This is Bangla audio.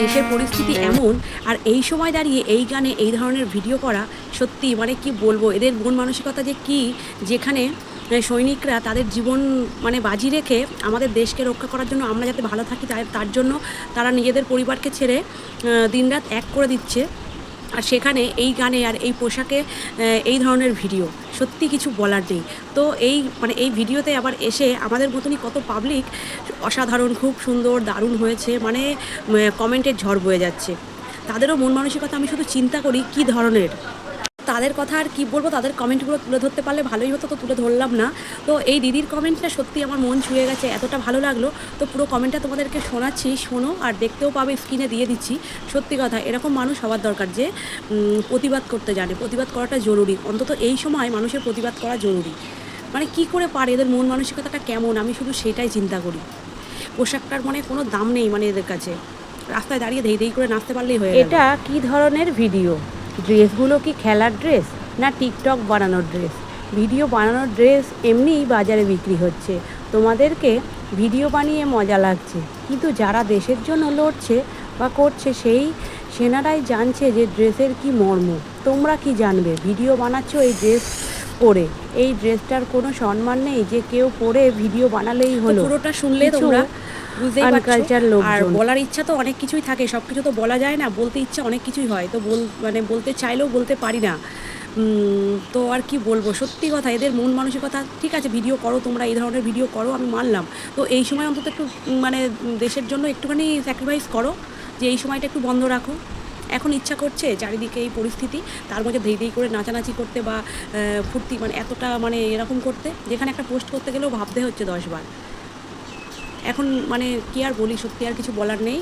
দেশের পরিস্থিতি এমন, আর এই সময় দাঁড়িয়ে এই গানে এই ধরনের ভিডিও করা সত্যি মানে কি বলব, এদের মন মানসিকতা যে কি, যেখানে সৈনিকরা তাদের জীবন মানে বাজি রেখে আমাদের দেশকে রক্ষা করার জন্য আমরা যাতে ভালো থাকি তার জন্য তারা নিজেদের পরিবারকে ছেড়ে দিনরাত এক করে দিচ্ছে। আর সেখানে এই গানে আর এই পোশাকে এই ধরনের ভিডিও। সত্যি কিছু বলার নেই। তো এই মানে এই ভিডিওতে আবার এসে আমাদের মতনই কত পাবলিক অসাধারণ, খুব সুন্দর, দারুণ হয়েছে মানে কমেন্টের ঝড় বয়ে যাচ্ছে। তাদেরও মন মানসিকতা আমি শুধু চিন্তা করি কি ধরনের। তাদের কথা আর কি বলব? তাদের কমেন্টগুলো তুলে ধরতে পারলে ভালোই হতো, তো তুলে ধরলাম না। তো এই দিদির কমেন্টটা সত্যি আমার মন ছুঁয়ে গেছে, এতটা ভালো লাগল। তো পুরো কমেন্টটা তোমাদেরকে শোনাচ্ছি, শোনো আর দেখতেও পাবে স্ক্রিনে দিয়ে দিচ্ছি। সত্যি কথা, এরকম মানুষ হওয়ার দরকার যে প্রতিবাদ করতে জানে। প্রতিবাদ করাটা জরুরি। অন্তত এই সময় মানুষের প্রতিবাদ করা জরুরি। মানে কি করে পারে? এদের মন মানসিকতাটা কেমন? আমি শুধু সেটাই চিন্তা করি। পোশাকটার মানে কোনো দাম নেই মানে এদের কাছে। রাস্তায় দাঁড়িয়ে ধেই ধেই করে নাচতে পারলেই হয়ে এটা কি ধরনের ভিডিও ড্রেসগুলো কি খেলার ড্রেস না টিকটক বানানোর ড্রেস? ভিডিও বানানোর ড্রেস এমনিই বাজারে বিক্রি হচ্ছে। তোমাদেরকে ভিডিও বানিয়ে মজা লাগছে। কিন্তু যারা দেশের জন্য লড়ছে বা করছে সেই সেনারাই জানছে যে ড্রেসের কি মর্ম। তোমরা কি জানবে? ভিডিও বানাচ্ছ এই ড্রেস পরে। এই ড্রেসটার কোনো সম্মান নেই যে কেউ পরে ভিডিও বানালেই হলো। পুরোটা শুনলে তোমরা বুঝতেই uncultured পারছ? আর বলার ইচ্ছা তো অনেক কিছুই থাকে সব কিছু তো বলা যায় না বলতে ইচ্ছা অনেক কিছুই হয় তো বল মানে বলতে চাইলেও বলতে পারি না। তো আর কি বলব? সত্যি কথা এদের মন মানসিকতা ঠিক আছে ভিডিও করো তোমরা এই ধরনের ভিডিও করো আমি মানলাম। তো এই সময় অন্তত একটু মানে দেশের জন্য একটুখানি স্যাক্রিফাইস করো যে এই সময়টা একটু বন্ধ রাখো। এখন ইচ্ছা করছে চারিদিকে এই পরিস্থিতি তার মধ্যে ধেই ধেই করে নাচানাচি করতে বা ফুর্তি মানে এতটা মানে এরকম করতে যেখানে একটা পোস্ট করতে গেলেও ভাবতে হচ্ছে দশবার এখন মানে কি আর বলি সত্যি আর কিছু বলার নেই।